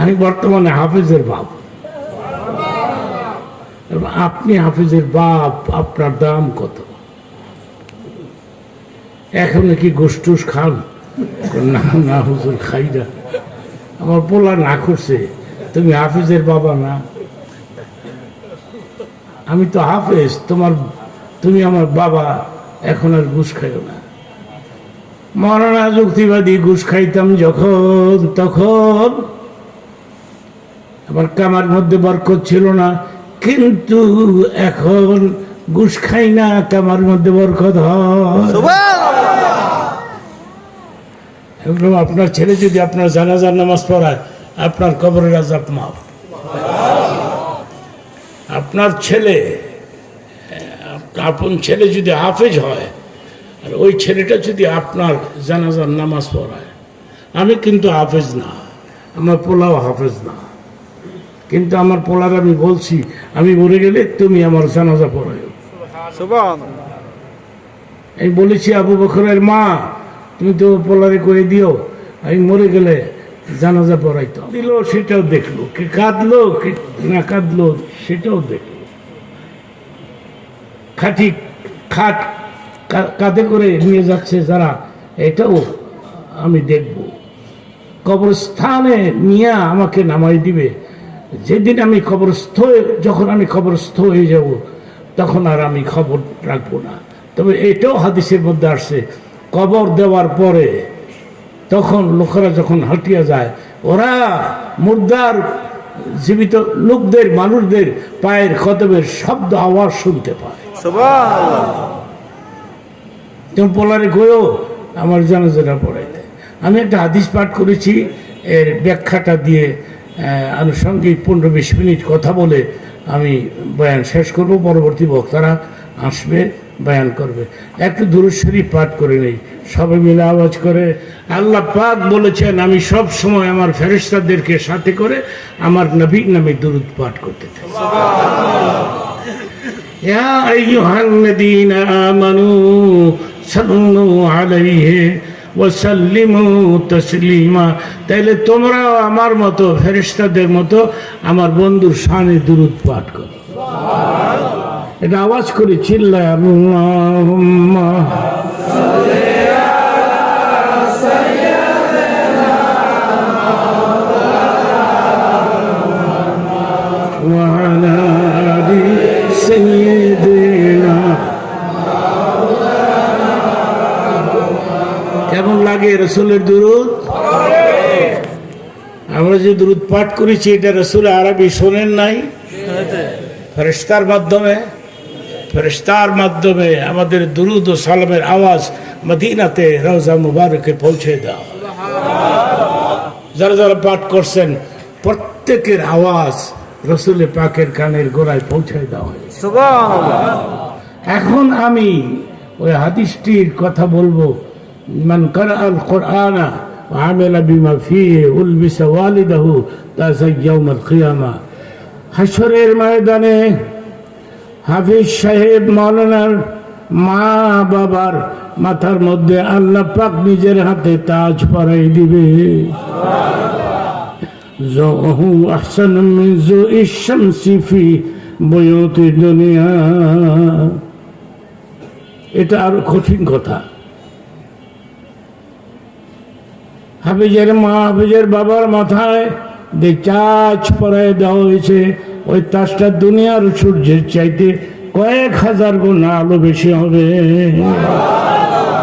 আমি বর্তমানে হাফিজের বাপ। আপনি হাফিজের বাপ, আপনার দাম কত? এখন কি গোষ্ঠুস খান? না না, হুজুর, খাই না। আমার পোলা না করছে, তুমি হাফিজের বাবা না। আমি তো হাফেজ, তোমার, তুমি আমার বাবা, এখন আর ঘুষ খাইও না। মরণা যুক্তিবাদী ঘুষ খাইতাম যখন, তখন আমার কামার মধ্যে বরকত ছিল না কিন্তু এখন ঘুষ খাই না কামার মধ্যে বরকত হয়। আপনার ছেলে যদি আপনার জানাজার নামাজ পড়ায় আপনার কবরের আজাব মাফ। আপনার ছেলে আপন ছেলে যদি হাফেজ হয় আর ওই ছেলেটা যদি আপনার জানাজার নামাজ পড়ায় আমি কিন্তু হাফেজ না আমার পোলাও হাফেজ না। কিন্তু আমার পোলার আমি বলছি আমি মরে গেলে তুমি আমার জানাজা পড়াই আমি বলেছি আবু বকরের মা তুমি তো পোলারে করে দিও আমি মরে গেলে জানাজা পড়াইতো দিল সেটাও দেখল। কে কাঁদলো কে না কাঁদলো সেটাও দেখল। খাটি খাট কাঁধে করে নিয়ে যাচ্ছে যারা এটাও আমি দেখব। কবরস্থানে নিয়ে আমাকে নামাই দিবে। যেদিন আমি খবরস্থ যখন আমি খবরস্থ হয়ে যাব তখন আর আমি খবর রাখব না। তবে এটাও হাদিসের মধ্যে আসছে কবর দেওয়ার পরে তখন লোকেরা যখন হাঁটিয়া যায় ওরা মুর্দার জীবিত লোকদের মানুষদের পায়ের কদমের শব্দ আওয়াজ শুনতে পায়। তুমি পোলারে গয়েও আমার জানাজানা পড়াইতে। আমি একটা হাদিস পাঠ করেছি এর ব্যাখ্যাটা দিয়ে আনুষঙ্গিক পনেরো বিশ মিনিট কথা বলে আমি বয়ান শেষ করব পরবর্তী বক্তারা আসবে বয়ান করবে। একটু দূরশ্বরী পাঠ করে নেই সবে মিলে আওয়াজ করে আল্লাহ পাক বলেছেন আমি সব সময় আমার ফেরিস্তাদেরকে সাথে করে আমার নবীর নামে দূরত পাঠ করতে থাকি। ইয়া আমানু সাল্লু আলাইহি তাইলে তোমরাও আমার মতো ফেরিস্তাদের মতো আমার বন্ধুর সানে দূরত পাঠ করো। এটা আওয়াজ করে চিল্লায় আল্লাহ রসুলের দুরুদ? আমরা যে দুরুদ পাঠ করেছি এটা রসুল আরবি শোনেন নাই। ফেরেস্তার মাধ্যমে ফেরেস্তার মাধ্যমে আমাদের দুরুদ ও সালামের আওয়াজ মদিনাতে রওজা মুবারকে পৌঁছে দাও। যারা যারা পাঠ করছেন প্রত্যেকের আওয়াজ রসুলের পাকের কানের গোড়ায় পৌঁছে দেওয়া হয় এখন আমি ওই হাদিসটির কথা বলব। মান করা আল কোরআনা আমেলা বিমা ফিয়ে উলবিসা ওয়ালিদাহু তাজাইয়াউমাল কিয়ামা হাসরের ময়দানে হাফিজ সাহেব মৌলানার মা বাবার মাথার মধ্যে আল্লাহ পাক নিজের হাতে তাজ পরাই দিবে। জহু আহসান মিন জুই শামসি ফি বয়তি দুনিয়া। এটা আরও কঠিন কথা। হাফিজের মা, হাফিজের বাবার মাথায় যে চাচ পরায় দেওয়া হয়েছে, ওই তাজটা দুনিয়ার সূর্যের চাইতে কয়েক হাজার গুণ আলো বেশি হবে।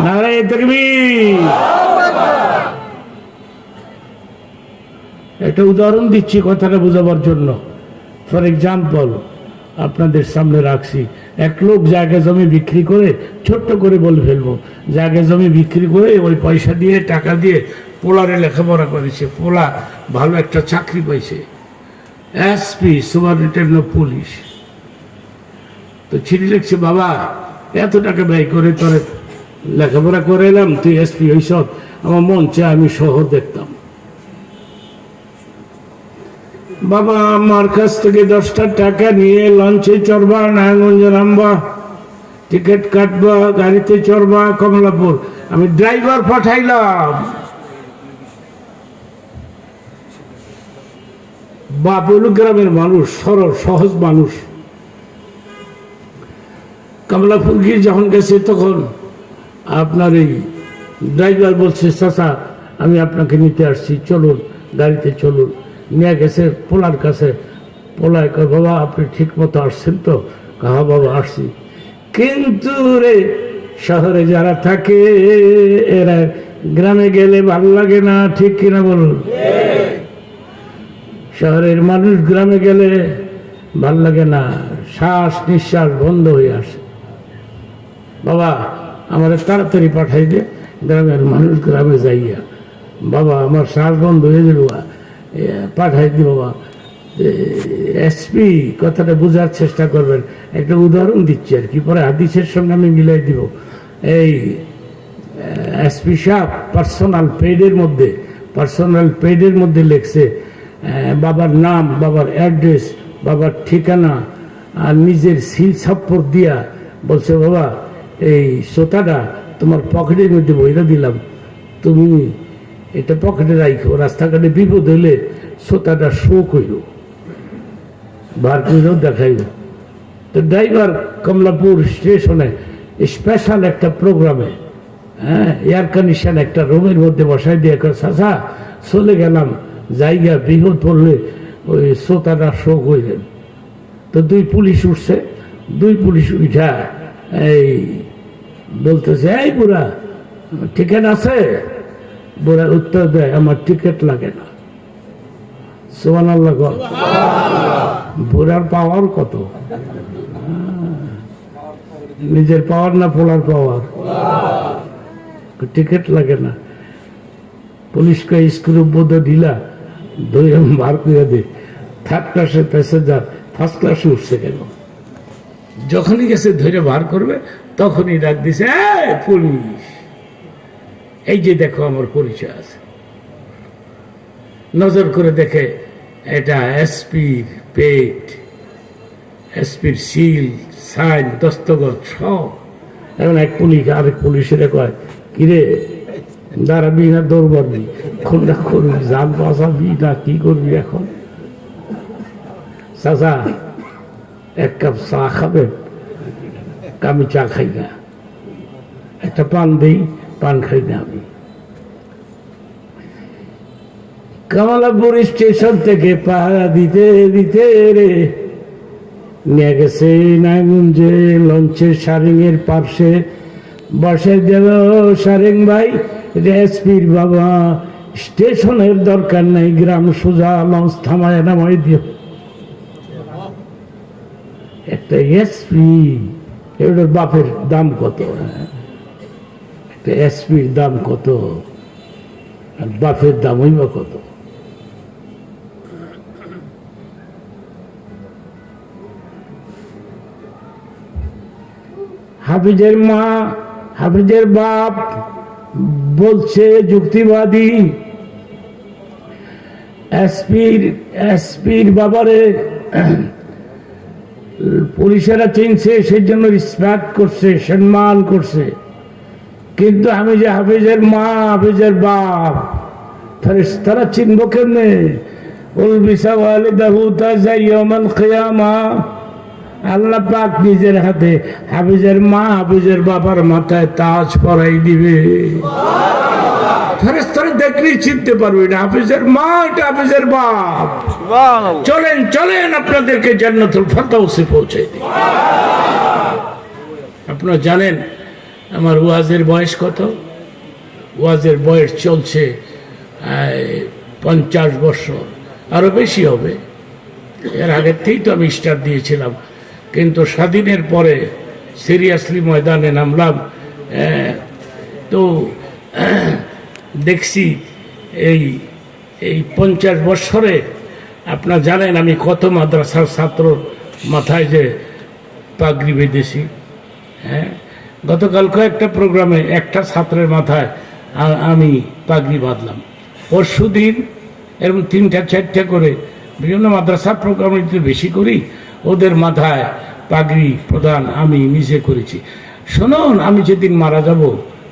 নারায় দেখবি একটা উদাহরণ দিচ্ছি কথাটা বোঝাবার জন্য। ফর এক্সাম্পল, আপনাদের সামনে রাখছি। এক লোক জায়গা জমি বিক্রি করে, ছোট্ট করে বলে ফেলব। জায়গা জমি বিক্রি করে ওই পয়সা দিয়ে, টাকা দিয়ে পোলারে লেখাপড়া করেছে, পোলা ভালো একটা চাকরি পাইছে। এসপি সুপারিনটেন্ডেন্ট অফ পুলিশ তো চিঠি লিখছে, বাবা, এত টাকা ব্যয় করে তোর লেখাপড়া করে এলাম তুই এসপি ওইসব আমার মন চায় আমি শহর দেখতাম। বাবা, আমার কাছ থেকে দশটা টাকা নিয়ে লঞ্চে চড়বা, নারায়ণগঞ্জ নামবা। টিকিট কাটবা, গাড়িতে চড়বা, কমলাপুর। আমি ড্রাইভার পাঠাইলাম। বাপ হইল গ্রামের মানুষ, সরল, সহজ মানুষ। কমলাপুর গিয়ে যখন গেছে তখন আপনার এই ড্রাইভার বলছে, চাচা, আমি আপনাকে নিতে আসছি, চলুন, গাড়িতে চলুন। নিয়ে গেছে পোলার কাছে। পোলায় কয়, বাবা, আপনি ঠিক মতো আসছেন তো? কাহা বাবা, আসছি। কিন্তু রে, শহরে যারা থাকে, এরা গ্রামে গেলে ভালো লাগে না, ঠিক কিনা বলুন? শহরের মানুষ গ্রামে গেলে ভালো লাগে না। শ্বাস নিঃশ্বাস বন্ধ হয়ে আসে। বাবা, আমার তাড়াতাড়ি পাঠাই দে, গ্রামের মানুষ গ্রামে যাইয়া। বাবা, আমার শ্বাস বন্ধ হয়ে গেল পাঠাই দি, বাবা। এসপি, কথাটা বোঝার চেষ্টা করবেন। একটা উদাহরণ দিচ্ছি আর কি, পরে হাদিসের সঙ্গে আমি মিলাই দিব। এই এসপি সাহেব পার্সোনাল পেডের মধ্যে পার্সোনাল পেডের মধ্যে লেখছে বাবার নাম, বাবার অ্যাড্রেস, বাবার ঠিকানা, আর নিজের সিল ছাপ্পর দিয়া বলছে, বাবা, এই সোতাটা তোমার পকেটের মধ্যে বইরা দিলাম। তুমি এটা পকেটে রাখো রাস্তাঘাটে বিপদ হইলে সোতাটা শো কইরো। বার কইরেও দেখাইব তো ড্রাইভার কমলাপুর স্টেশনে স্পেশাল একটা প্রোগ্রামে হ্যাঁ এয়ার কন্ডিশন একটা রুমের মধ্যে বসাই দিয়ে চাচা, চলে গেলাম। জায়গা বিপদ পড়লে ওই শ্রোতাটা শো কইলেন তো দুই পুলিশ উঠছে, দুই পুলিশ উঠা এই বলতেছে, এই বুড়া, টিকিট আছে? বুড়া উত্তর দেয়, আমার টিকিট লাগে না। সোমান আল্লাহ। বুড়ার পাওয়ার কত? নিজের পাওয়ার না পোলার পাওয়ার টিকিট লাগে না। পুলিশকে স্ক্রু বোধ ঢিলা দুই বার করে দে থার্ড ক্লাসের প্যাসেঞ্জার ফার্স্ট ক্লাসে উঠছে কেন? যখনই গেছে ধরে বার করবে, তখনই ডাক দিছে পুলিশ, এই যে দেখো আমার পরিচয় আছে। নজর করে দেখে এটা এসপির পেট, এসপির সিল, সাইন দস্তগত সব। এখন এক পুলিশ, আরেক পুলিশের কয়, কিরে দাঁড়াবি না দৌড়বাবি কোনটা করবি যান বাঁচাবি না, কি করবি এখন? চাচা, এক কাপ চা খাবেন? আমি চা খাই না। একটা পান দিই, পান খাই না আমি। কমলাপুর স্টেশন থেকে পাহারা দিতে দিতে রে। নিয়ে গেছে নাইমুঞ্জে, লঞ্চের সারিং এর পার্শ্বে। বসে দেব সারেং ভাই। এসপির বাবা, স্টেশনের দরকার নেই, গ্রাম সোজা, লঞ্চ থামায় নামাই দিও। একটা এসপি এটার বাপের দাম কত? একটা এসপির দাম কত? আর বাপের দামই বা কত? হাফিজের মা, হাফিজের বাপ বলছে যুক্তিবাদী। এসপির এসপির বাবারে পুলিশেরা চিনছে সেই জন্য রিসপেক্ট করছে, সম্মান করছে। কিন্তু আমি যে হাফিজের মা, হাফিজের বাপ তারা চিনব কেমনে? উল বিসা ওয়ালিদাহু তাজাইয়ামাল কিয়ামা। আল্লাহ পাক নিজের হাতে হাফিজের মা হাফিজের বাবার মাথায় তাজ পরাই দিবে। ফেরেস্তারা দেখলেই চিনতে পারবে না হাফিজের মা এটা হাফিজের বাপ। চলেন চলেন আপনাদেরকে জান্নাতুল ফেরদাউসে পৌঁছে দিই। আপনারা জানেন আমার ওয়াজের বয়স কত? ওয়াজের বয়স চলছে পঞ্চাশ বছর। আরও বেশি হবে। এর আগের থেকেই তো আমি স্টার দিয়েছিলাম। কিন্তু স্বাধীনের পরে সিরিয়াসলি ময়দানে নামলাম তো, দেখছি এই এই পঞ্চাশ বৎসরে আপনার জানেন আমি কত মাদ্রাসার ছাত্র মাথায় যে পাগড়ি বেঁধেছি হ্যাঁ গতকাল কয়েকটা প্রোগ্রামে একটা ছাত্রের মাথায় আমি পাগড়ি বাঁধলাম। পরশু দিন এরকম তিনটা, চারটা করে বিভিন্ন মাদ্রাসা প্রোগ্রাম বেশি করি ওদের মাথায় পাগড়ি প্রদান আমি নিজে করেছি। শুনুন আমি যেদিন মারা যাব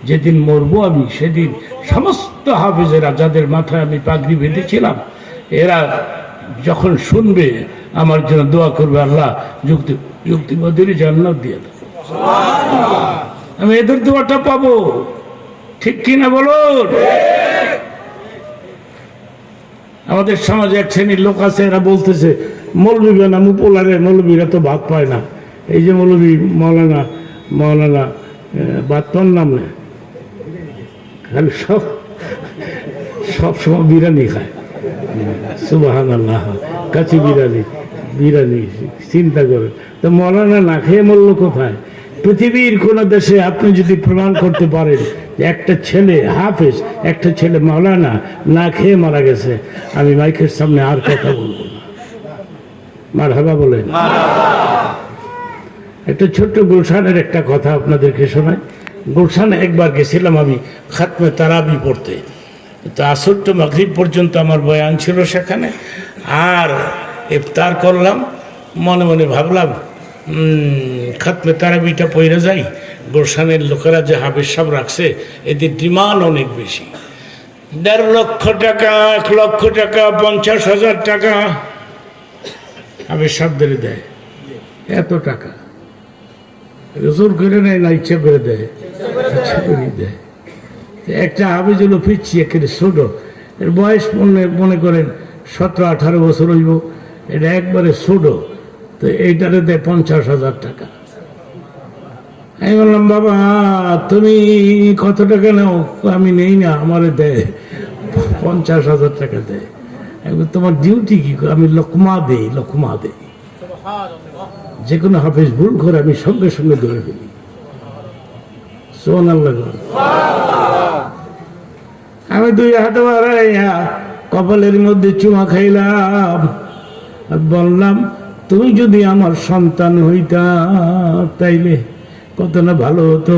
যেদিন মরবো আমি সেদিন সমস্ত হাফিজেরা যাদের মাথায় আমি পাগড়ি বেঁধেছিলাম এরা যখন শুনবে আমার জন্য দোয়া করবে আল্লাহ যুক্তি যুক্তিবাদীর জান্নাত দিয়ে দাও। আমি এদের দোয়াটা পাবো। ঠিক কিনা বলুন? আমাদের সমাজে এক শ্রেণির লোক আছে, এরা বলতেছে মৌলবী বেনাম উপলারে মৌলবীরা তো ভাত পায় না। এই যে মৌলবী মৌলানা মৌলানা ভাত পান নাম নেই খালি সব সব সময় বিরিয়ানি খায়। সুবাহান আল্লাহ কাছে বিরিয়ানি বিরিয়ানি, চিন্তা করে তো মৌলানা না খেয়ে মরল কোথায় পৃথিবীর কোনো দেশে আপনি যদি প্রমাণ করতে পারেন একটা ছেলে হাফেজ, একটা ছেলে মৌলানা না খেয়ে মারা গেছে। আমি মাইকের সামনে আর কথা বলব না। মার হাবা বলেন। একটা ছোট্ট গুলশানের একটা কথা আপনাদেরকে শোনাই। গুলশানে একবার গেছিলাম আমি খাতমে তারাবি পড়তে। তো আসর তো মাগরিব পর্যন্ত আমার বয়ান ছিল সেখানে। আর ইফতার করলাম, মনে মনে ভাবলাম খাতমে তারাবিটা পইরা যাই। গুলশানের লোকেরা যে হাবের সব রাখছে, এদের ডিমান্ড অনেক বেশি। দেড় লক্ষ টাকা, এক লক্ষ টাকা, পঞ্চাশ হাজার টাকা হাবের সাবদের দেয়। এত টাকা। জোর করে নেয় না, ইচ্ছা করে দেয়। ইচ্ছা করে দেয়। একটা হাবিজ হলো পিচ্ছি একেবারে ছোট। এর বয়স মনে মনে করেন সতেরো, আঠারো বছর হইব। এটা একবারে ছোট। তো এইটারে দেয় পঞ্চাশ হাজার টাকা। আমি বললাম, বাবা, তুমি কত টাকা নাও? আমি নেই না, আমারে দেয় পঞ্চাশ হাজার টাকা দেয় তোমার ডিউটি কি? আমি লকমা দেই লকমা দেই। যে কোনো হাফিজ ভুল করে আমি সঙ্গে সঙ্গে ধরে ফেলি। আমি দুই হাতে বাড়াইয়া কপালের মধ্যে চুমা খাইলাম। বললাম, তুমি যদি আমার সন্তান হইতা, তাইলে কত না ভালো হতো?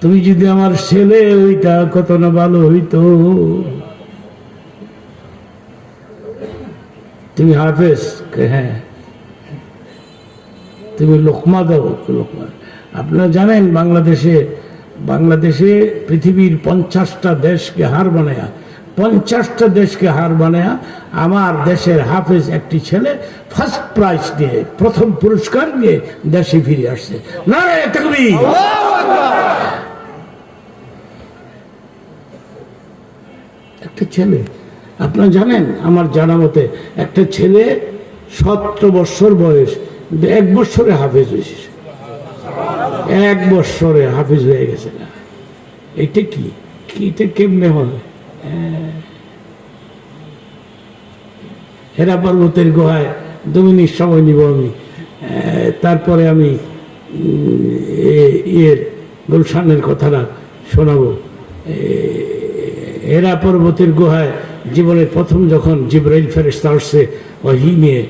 তুমি যদি আমার ছেলে হইতা, কত না ভালো হইতো? তুমি হাফেজ? হ্যাঁ। তুমি লোকমা দাও, লোকমা। আপনারা জানেন বাংলাদেশে বাংলাদেশে পৃথিবীর পঞ্চাশটা দেশকে হার বানায়া পঞ্চাশটা দেশকে হার বানায়া আমার দেশের হাফেজ একটি ছেলে ফার্স্ট প্রাইজ নিয়ে প্রথম পুরস্কার নিয়ে দেশে ফিরে আসছে। না একটা ছেলে আপনারা জানেন আমার জানা মতে একটা ছেলে সতেরো বছর বয়স এক বছরে হাফেজ হয়েছে। এক বছরে হাফেজ হয়ে গেছে। না এটা কি এটা কেমনে হ্যাঁ। হেরা পর্বতের গুহায় দু মিনিট সময় নিব আমি। তারপরে আমি ইয়ের গুলশানের কথাটা শোনাবো। হেরা পর্বতের গুহায় জীবনের প্রথম যখন জিব্রাইল ফেরেস্তা আসছে ওহি নিয়ে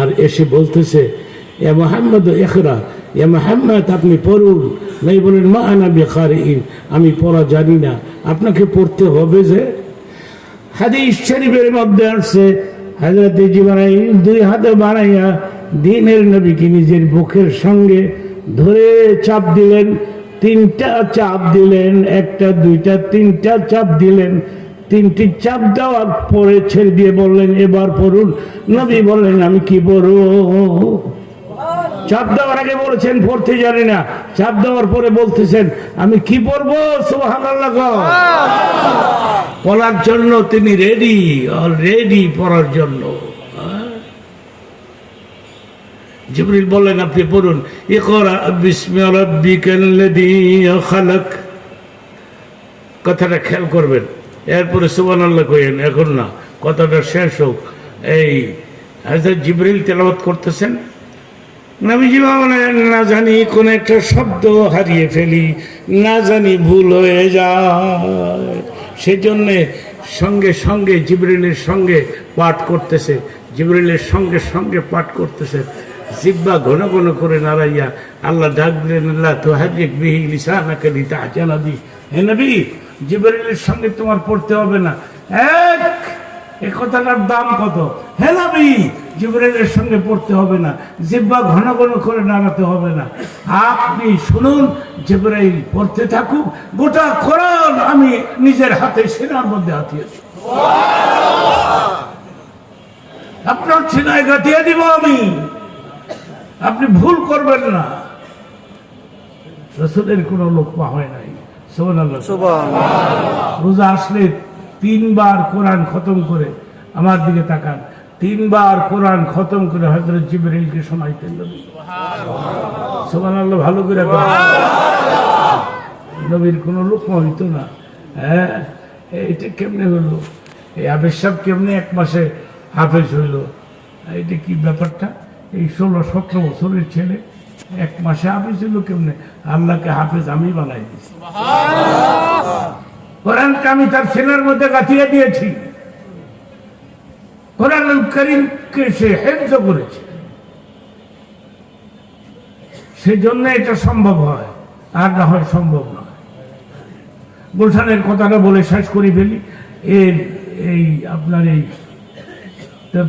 আর এসে বলতেছে, এ মোহাম্মদ এখরা এ মোহাম্মদ আপনি পড়ুন। নাই বলেন, মা আনা বেকার আমি পড়া জানি না। আপনাকে পড়তে হবে যে হাদিস শরীফের মধ্যে আসছে হাজরত জিবরাইল দুই হাতে বানাইয়া দিনের নবীকে নিজের বুকের সঙ্গে ধরে চাপ দিলেন, তিনটা চাপ দিলেন, একটা, দুইটা, তিনটা চাপ দিলেন। তিনটি চাপ দেওয়ার পরে ছেড়ে দিয়ে বললেন, এবার পড়ুন। নবী বললেন, আমি কি পড়ব? চাপ দেওয়ার আগে বলেছেন পড়তে জানি না। চাপ দেওয়ার পরে বলতেছেন, আমি কি পড়ব পড়ার জন্য তিনি রেডি রেডি পড়ার জন্য। হ্যাঁ? জিবরিল বললেন, আপনি পড়ুন। কথাটা খেয়াল করবেন। এরপরে সুবহানাল্লাহ কইেন এখন না, কথাটা শেষ হোক। এই হযরত জিবরিল তেলাওয়াত করতেছেন। নবীজি বলেন না জানি কোন একটা শব্দ হারিয়ে ফেলি, না জানি ভুল হয়ে যায়। সেজন্যে সঙ্গে সঙ্গে জিবরিলের সঙ্গে পাঠ করতেছে, জিবরিলের সঙ্গে সঙ্গে পাঠ করতেছে। জিব্বা ঘন ঘন করে নাড়াইয়া আল্লাহ ডাক দিলেন আল্লাহ তো হাজিক বিহি লিসানাকে দিতে আচানা দি হে নবী, জিবরিলের সঙ্গে তোমার পড়তে হবে না। এক এই কথাটার দাম কত? হে নবী জিবরাইলের সঙ্গে পড়তে হবে না জিব্বা ঘন ঘন করে নাড়াতে হবে না। আপনি শুনুন জিবরাইল পড়তে থাকুক গোটা কোরআন আমি নিজের হাতে সেনার মধ্যে হাতিয়ে দিই। আপনার ছিনায় গাঁথিয়ে দিব আমি। আপনি ভুল করবেন না। রসুলের কোনো লোকমা হয় নাই। রোজা আসলে তিনবার কোরআন খতম করে আমার দিকে তাকান। তিনবার কোরআন খতম করে হজরত জিবরিলকে শোনাইতেন নবী। সুবহানাল্লাহ। ভালো করে নবীর কোনো লোক হইতো না। হ্যাঁ এইটা কেমনে হলো? এই আবেশ সাহেব কেমনে এক মাসে হাফেজ হইল? এটা কি ব্যাপারটা? এই ষোলো সতেরো বছরের ছেলে এক মাসে হাফেজ হইল কেমনে? আল্লাহকে হাফেজ আমি বানাই দিয়েছি কোরআনকে আমি তার ছেলের মধ্যে গাঁথিয়ে দিয়েছি। কোরআন করিমকে সে হেফজ করেছে। সেই জন্য এটা সম্ভব হয়, আর না হয় সম্ভব নয়। গুলশানের কথাটা বলে শেষ করে ফেলি। এর এই আপনার এই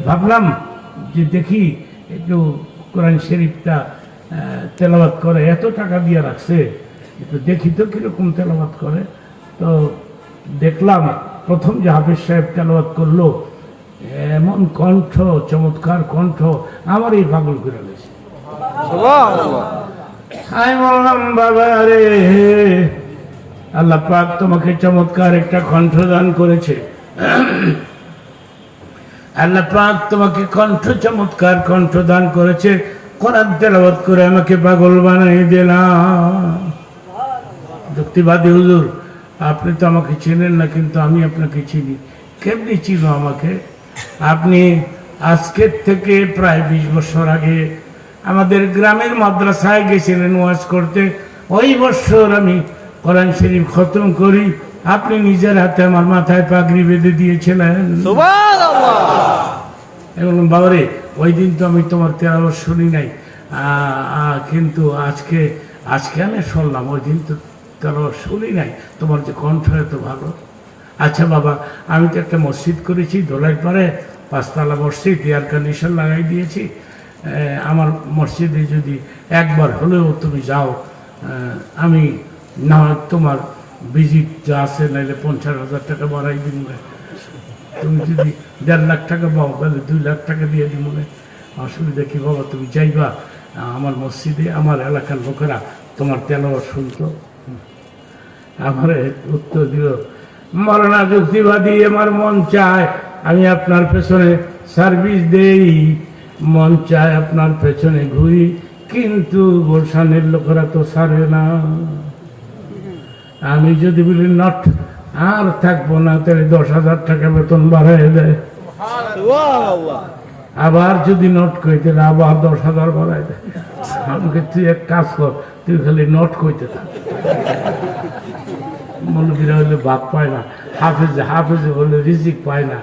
ভাবলাম যে দেখি একটু কোরআন শরীফটা তেলাওয়াত করে, এত টাকা দিয়ে রাখছে, একটু দেখি তো কীরকম তেলাওয়াত করে। তো দেখলাম প্রথম যে হাফিজ সাহেব তেলাওয়াত করল এমন কণ্ঠ, চমৎকার কণ্ঠ আমার এই পাগল করে গেছে আমি বললাম, বাবা রে আল্লাহ পাক তোমাকে চমৎকার একটা কণ্ঠ দান করেছে। আল্লাহ পাক তোমাকে কণ্ঠ, চমৎকার কণ্ঠ দান করেছে। কোরআন তেলাওয়াত করে আমাকে পাগল বানাই দিলাম যুক্তিবাদী হুজুর, আপনি তো আমাকে চেনেন না, কিন্তু আমি আপনাকে চিনি। কেমনি চিনো আমাকে? আপনি আজকের থেকে প্রায় বিশ বছর আগে আমাদের গ্রামের মাদ্রাসায় গেছিলেন ওয়াজ করতে। ওই বছর আমি কোরআন শরীফ খতম করি। আপনি নিজের হাতে আমার মাথায় পাগড়ি বেঁধে দিয়েছিলেন। এবং বাবারে ওই দিন তো আমি তোমার তেরাবার শুনি নাই। কিন্তু আজকে আজকে আমি শুনলাম ওই দিন তো তেরাবার শুনি নাই। তোমার যে কণ্ঠ এত ভালো। আচ্ছা বাবা, আমি তো একটা মসজিদ করেছি দোলাই পারে পাঁচতলা মসজিদ এয়ার কন্ডিশন লাগাই দিয়েছি। আমার মসজিদে যদি একবার হলেও তুমি যাও আমি না তোমার ভিজিট যা আছে, নাইলে পঞ্চাশ হাজার টাকা বাড়াই দিন তুমি যদি দেড় লাখ টাকা পাও, তাহলে দুই লাখ টাকা দিয়ে দিব অসুবিধা কি বাবা, তুমি যাইবা। আমার মসজিদে আমার এলাকার লোকেরা তোমার তেলাওয়াত শুনতো। আমার উত্তর দিল মরণা যুক্তিবাদী আমার মন চায়, আমি আপনার পেছনে সার্ভিস দেই। মন চায় আপনার পেছনে ঘুরি, কিন্তু গোলশানের লোকেরা তো সারে না। আমি যদি বলি, নট, আর থাকব না, তাহলে দশ হাজার টাকা বেতন বাড়াই দেয় আবার যদি নোট কই, তাহলে আবার দশ হাজার বাড়াই দেয় আমাকে তুই এক কাজ কর, তুই খালি নোট কইতে থাক। মৌলবীরা হলে বাপ পায় না, হাফেজ হাফেজ হলে রিজিক পায় না।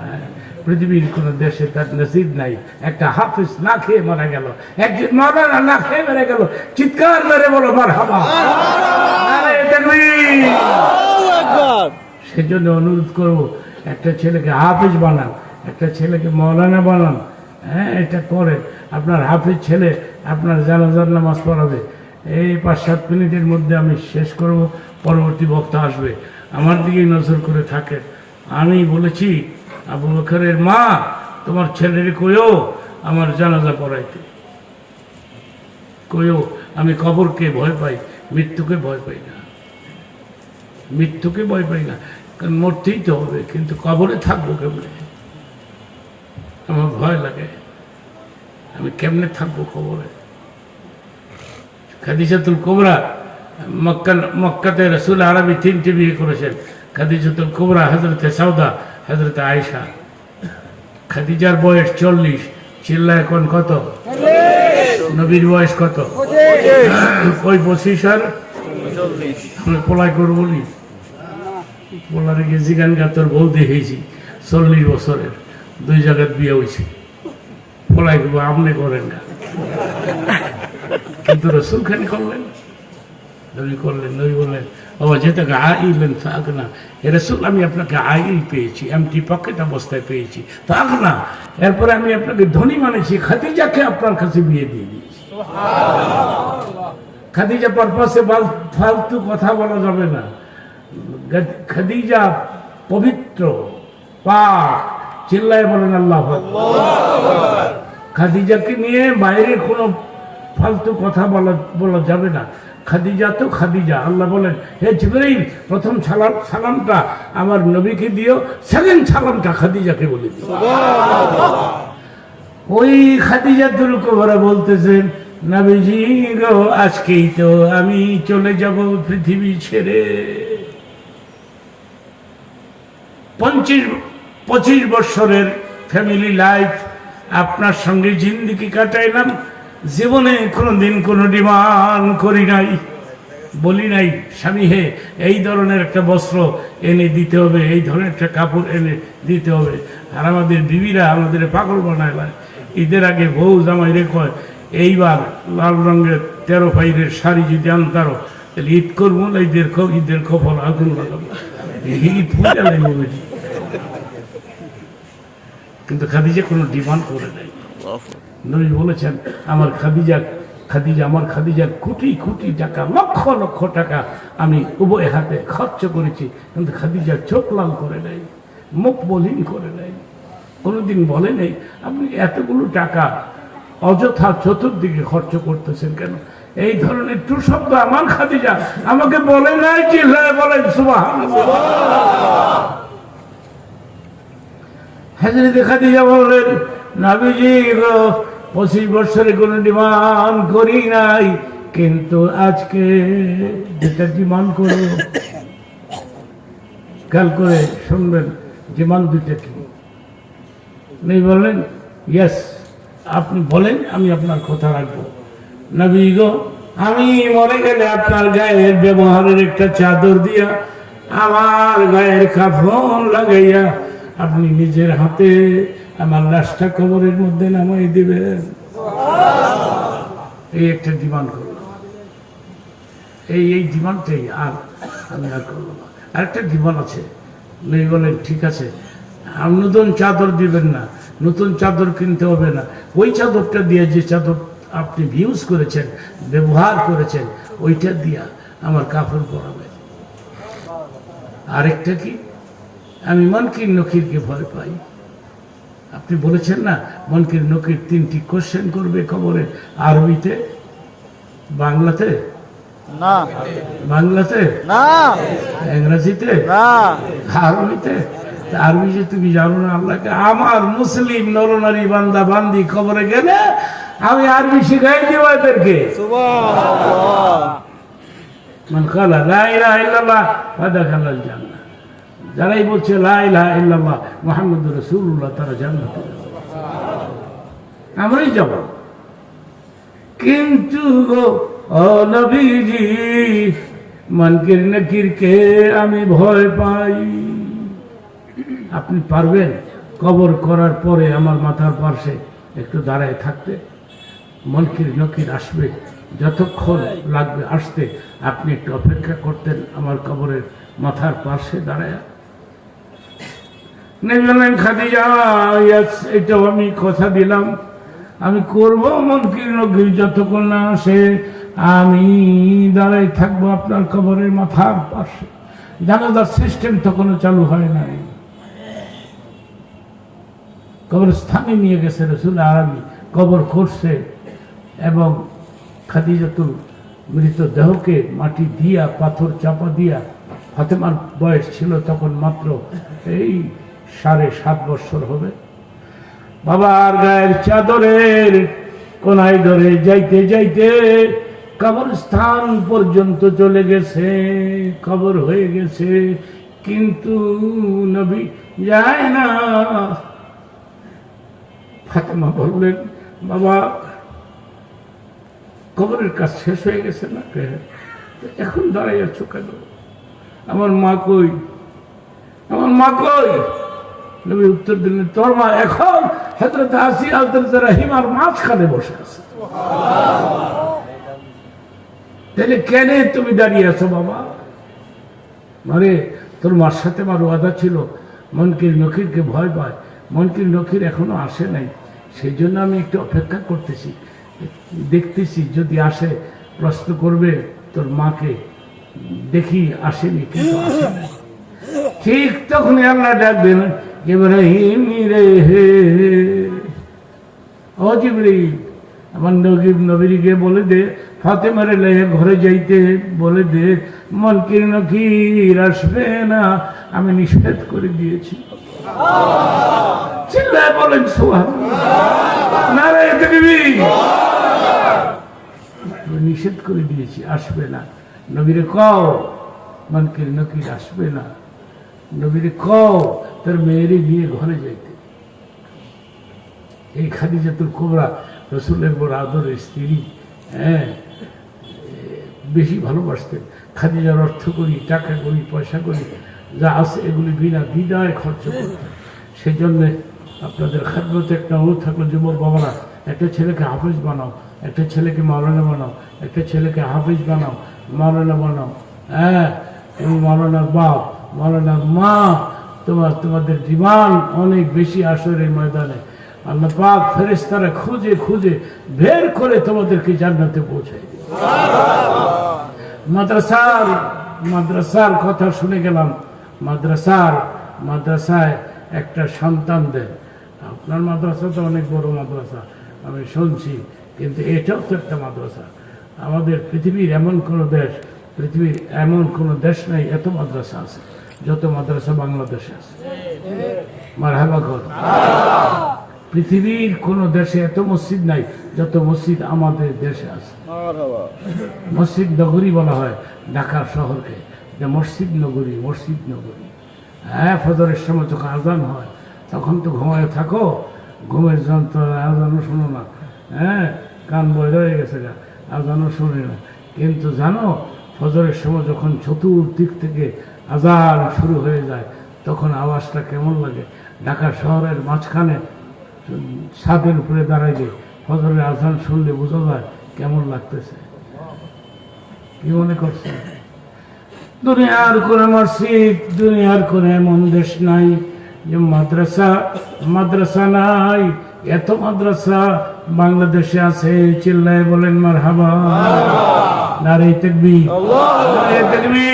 পৃথিবীর কোন দেশে তার নসিব নাই। একটা হাফিজ না খেয়ে মারা গেল। একজন মারা না খেয়ে মারা গেল। চিৎকার মেরে বলো মার হাবা সেজন্য অনুরোধ করব, একটা ছেলেকে হাফিজ বানান, একটা ছেলেকে মৌলানা বানান। হ্যাঁ এটা করে আপনার হাফিজ ছেলে আপনার জানাজার নামাজ পড়াবে। এই পাঁচ, সাত মিনিটের মধ্যে আমি শেষ করব, পরবর্তী বক্তা আসবে। আমার দিকেই নজর করে থাকে। আমি বলেছি, আবু বকরের মা, তোমার ছেলের কইও আমার জানাজা পড়াইতে। কইও আমি কবরকে ভয় পাই, মৃত্যুকে ভয় পাই না। মৃত্যুকে ভয় পাই না, কারণ মরতেই তো হবে, কিন্তু কবরে থাকব কেমনে? আমার ভয় লাগে। আমি কেমনে থাকব কবরে? খাদিজাতুল কোবরা মক্কা মক্কাতে রসুল আরবি তিনটি বিয়ে করেছেন। খাদিজাতুল কোবরা হজরতে সৌদা হজরতে আয়েশা। খাদিজার বয়স চল্লিশ চিল্লা এখন কত? নবীর বয়স কত? ওই পঁচিশ আর? পলাই করব বলি। পোলারে গিয়ে জিগান গা তোর বউ দেখেছি চল্লিশ বছরের। দুই জায়গায় বিয়ে হয়েছে। পলাই করব আপনি করেন না কিন্তু রসুল খানি করলেন। নবী করলেন নবী বললেন বাবা যেতে আইলেন থাক না এ রসুল আমি আপনাকে আইল পেয়েছি এমটি পকেট অবস্থায় পেয়েছি থাক না। এরপরে আমি আপনাকে ধনী মানেছি খাদিজাকে আপনার কাছে বিয়ে দিয়ে দিয়েছি। খাদিজা পারপাসে ফালতু কথা বলা যাবে না। খাদিজা পবিত্র পাক চিল্লায় বলেন আল্লাহ খাদিজাকে নিয়ে বাইরে কোনো ফালতু কথা বলা বলা যাবে না। খাদিজা তো খাদিজা। আল্লাহ বলেন হে জিবরাইল প্রথম সালাম সালামটা আমার নবীকে দিও সেকেন্ড সালামটা খাদিজাকে বলে দিও। ওই খাদিজাতুল কুবরা বলতেছেন নবীজি গো আজকেই তো আমি চলে যাব পৃথিবী ছেড়ে। পঁচিশ পঁচিশ বছরের ফ্যামিলি লাইফ আপনার সঙ্গে জিন্দিগি কাটাইলাম। জীবনে কোনোদিন কোনো ডিমান্ড করি নাই, বলি নাই, স্বামী হে, এই ধরনের একটা বস্ত্র এনে দিতে হবে, এই ধরনের একটা কাপড় এনে দিতে হবে আর আমাদের বিবিরা আমাদের পাগল বানায়। ঈদের আগে বউ জামাই রে কয়, এইবার লাল রঙের তেরো ফাইরের শাড়ি যদি আনতারো, তাহলে ঈদ করব না, ঈদের ঈদের খবর আগুন লাগাবো। কিন্তু খাদিজা কোনো ডিমান্ড করে নাই নবী বলেছেন, আমার খাদিজা খাদিজা, আমার খাদিজার কোটি কোটি টাকা, লক্ষ লক্ষ টাকা আমি উভয় হাতে খরচ করেছি, কিন্তু খাদিজা চোখ লাল করে নাই মুখ বলিন করে নাই কোনোদিন বলে নেই, আপনি এতগুলো টাকা অযথা চতুর্দিকে খরচ করতেছেন কেন? এই ধরনের টু শব্দ আমার খাদিজা আমাকে বলে নাই, চিল্লায় বলেন সুবাহ হাজরে দেখা দিয়ে বললেন, নাবিজি পঁচিশ বছরে কোনো ডিমান্ড করি নাই, কিন্তু আজকে যেটা ডিমান্ড করব খেয়াল করে শুনবেন, ডিমান্ড দুইটা কি? নেই বললেন ইয়েস আপনি বলেন, আমি আপনার কথা রাখব। নবী গো, আমি মরে গেলে আপনার গায়ের ব্যবহারের একটা চাদর দিয়া আমার গায়ের কাফন লাগাইয়া আপনি নিজের হাতে আমার লাশটা কবরের মধ্যে নামাই দিবেন এই একটা ডিমান্ড করলাম এই এই ডিমান্ডটাই আর আমি আর করব না। আরেকটা ডিমান্ড আছে, নেই বলেন ঠিক আছে। নতুন চাদর দিবেন না, নতুন চাদর কিনতে হবে না। ওই চাদরটা দিয়ে যে চাদর আপনি ইউজ করেছেন, ব্যবহার করেছেন, ওইটা দিয়া আমার কাপড় পরাবেন আরেকটা কি? আমি মনকির নকিরকে ভয় পাই। আপনি বলেছেন না মনকির নকির তিনটি কোশ্চেন করবে খবরে। আরবিতে? বাংলাতে? না। বাংলাতে? না। ইংরেজিতে? না। আরবিতে? আরবি যে তুমি জানো না আল্লাহকে আমার মুসলিম নরনারী বান্দা বান্দি খবরে গেলে আমি আরবি শিখাই দিব এদেরকে। মান কালা লা ইলাহা ইল্লাল্লাহ ফাদাখালাল জান্নাহ যারাই বলছে ইলাহা ইল্লাল্লাহ তারা জান্নাতে। আমরাই যাব। কিন্তু ও মনকির নকিরকে আমি ভয় পাই। আপনি পারবেন কবর করার পরে আমার মাথার পার্শ্বে একটু দাঁড়ায় থাকতে? মনকির নকির আসবে, যতক্ষণ লাগবে আসতে। আপনি একটু অপেক্ষা করতেন আমার কবরের মাথার পাশে দাঁড়ায়। বললেন খাদিজা এটাও আমি কথা দিলাম। আমি করব মন নকির যতক্ষণ না আসে, আমি দাঁড়াই থাকব আপনার কবরের মাথার পাশে। জানাজার সিস্টেম তখনও চালু হয় নাই। কবরস্থানে নিয়ে গেছে রসুল আরবি, কবর করছে এবং খাদিজাতুল মৃতদেহকে মাটি দিয়া, পাথর চাপা দিয়া, ফাতেমার বয়স ছিল তখন মাত্র এই সাড়ে সাত বছর হবে। বাবার গায়ের চাদরের কোনায় ধরে যাইতে যাইতে কবরস্থান পর্যন্ত চলে গেছে, কবর হয়ে গেছে। কিন্তু নবী যায় না। ফাতেমা বললেন, বাবা, কবরের কাজ শেষ হয়ে গেছে না? এখন দাঁড়াই আছো কেন? আমার মা কই? আমার মা কই? নবী উত্তর দিলেন, তোর মা এখন হেতরতে আসি হজরত রাহিমার মাঝখানে বসে আছে। তাহলে কেন তুমি দাঁড়িয়ে আছো বাবা? মানে তোর মার সাথে আমার ওয়াদা ছিল, মনকির নকিরকে ভয় পায়, মনকির নকির এখনও আসে নাই। সেই জন্য আমি একটু অপেক্ষা করতেছি, দেখতেছি যদি আসে, প্রশ্ন করবে, তোর মাকে দেখি আসেনি, কিন্তু আসে নাই। ঠিক তখনই আল্লাহ ডাকবেন ইব্রাহিম রে হে। ও জিবরিল, আমার নবী নবীকে বলে দে, ফাতেমারে লেহে ঘরে যাইতে বলে দে মন কির নকির আসবে না, আমি নিষেধ করে দিয়েছি। চিল্লায় বলেন সোহা না রে দেখবি আমি নিষেধ করে দিয়েছি, আসবে না। নবীরে কও, মনকির নকির আসবে না। নবীরে কও, তোর মেয়েরই নিয়ে ঘরে যাইতে। এই খাদিজাতুল কোবরা, রসুলের বড় আদরের স্ত্রী হ্যাঁ বেশি ভালোবাসতেন। খাদিজার অর্থ করি, টাকা করি, পয়সা করি, যা আছে এগুলি বিনা বিদায় খরচ করতেন। সেই জন্যে আপনাদের খাদ্যতে একটা অনুরোধ থাকল যুবক বাবারা, একটা ছেলেকে হাফিজ বানাও, একটা ছেলেকে মাওলানা বানাও, একটা ছেলেকে হাফিজ বানাও, মাওলানা বানাও। হ্যাঁ এবং মাওলানার বাপ মাওলানার মা, তোমার, তোমাদের ডিমান্ড অনেক বেশি আসর এই ময়দানে। আল্লাহ পাক ফেরেস্তারা খুঁজে খুঁজে বের করে তোমাদেরকে জান্নাতে দিবে। মাদ্রাসার মাদ্রাসার কথা শুনে গেলাম। মাদ্রাসার, মাদ্রাসায় একটা সন্তান দেন আপনার মাদ্রাসা তো অনেক বড় মাদ্রাসা, আমি শুনছি, কিন্তু এটাও তো একটা মাদ্রাসা। আমাদের পৃথিবীর এমন কোনো দেশ, পৃথিবীর এমন কোনো দেশ নাই, এত মাদ্রাসা আছে। যত মাদ্রাসা বাংলাদেশে আছে। মারহাবা কর পৃথিবীর কোনো দেশে এত মসজিদ নাই যত মসজিদ আমাদের দেশে আছে। মসজিদ নগরী বলা হয় ঢাকা শহরকে। যে মসজিদ নগরী মসজিদ নগরী। হ্যাঁ ফজরের সময় যখন আজান হয় তখন তো ঘুমায় থাকো। ঘুমের যন্ত্রণা আজানও শোনো না। হ্যাঁ কান বয় হয়ে গেছে গা আজানও শুনে না। কিন্তু জানো ফজরের সময় যখন চতুর্দিক থেকে আজান শুরু হয়ে যায় তখন আওয়াজটা কেমন লাগে? ঢাকা শহরের মাঝখানে ছাদের উপরে দাঁড়াইলে ফজরের আজান শুনলে বোঝা যায় কেমন লাগতেছে। কি মনে করছে দুনিয়ার কোন মসজিদ দুনিয়ার কোন এমন দেশ নাই যে মাদ্রাসা মাদ্রাসা নাই এত মাদ্রাসা বাংলাদেশে আছে চিল্লায় বলেন মার হাবা নারে তেকবি নারে তেকবি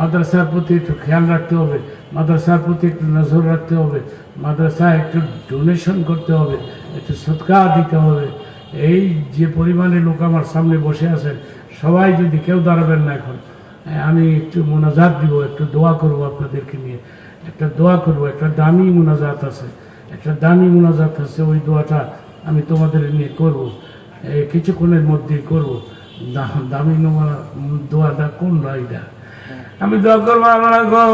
মাদ্রাসার প্রতি একটু খেয়াল রাখতে হবে, মাদ্রাসার প্রতি একটু নজর রাখতে হবে, মাদ্রাসায় একটু ডোনেশন করতে হবে, একটু সৎকা দিতে হবে। এই যে পরিমাণে লোক আমার সামনে বসে আছেন, সবাই যদি কেউ দাঁড়াবেন না এখন আমি একটু মোনাজাত দিব, একটু দোয়া করব আপনাদেরকে নিয়ে। একটা দোয়া করব, একটা দামি মোনাজাত আছে, একটা দামি মোনাজাত আছে, ওই দোয়াটা আমি তোমাদের নিয়ে করব কিছুক্ষণের মধ্যেই করব। দামি নোমা- দোয়াটা কোন রাইডা আমি দোয়া করব গো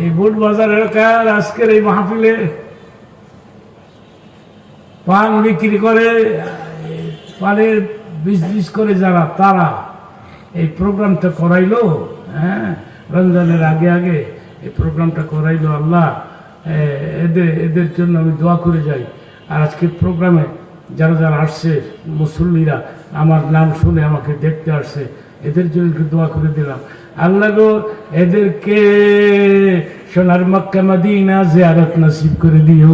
এই বুট বাজার এলাকার আজকের এই মাহফিলে পান বিক্রি করে, পানের বিজনেস করে যারা, তারা এই প্রোগ্রামটা করাইলো হ্যাঁ রমজানের আগে আগে এই প্রোগ্রামটা করাইলো আল্লাহ এদের এদের জন্য আমি দোয়া করে যাই। আর আজকে প্রোগ্রামে যারা যারা আসছে, মুসল্লিরা, আমার নাম শুনে আমাকে দেখতে আসছে, এদের জন্য একটু দোয়া করে দিলাম। আল্লাহ গো এদেরকে সোনার মক্কা মদিনা জিয়ারত নসিব করে দিও।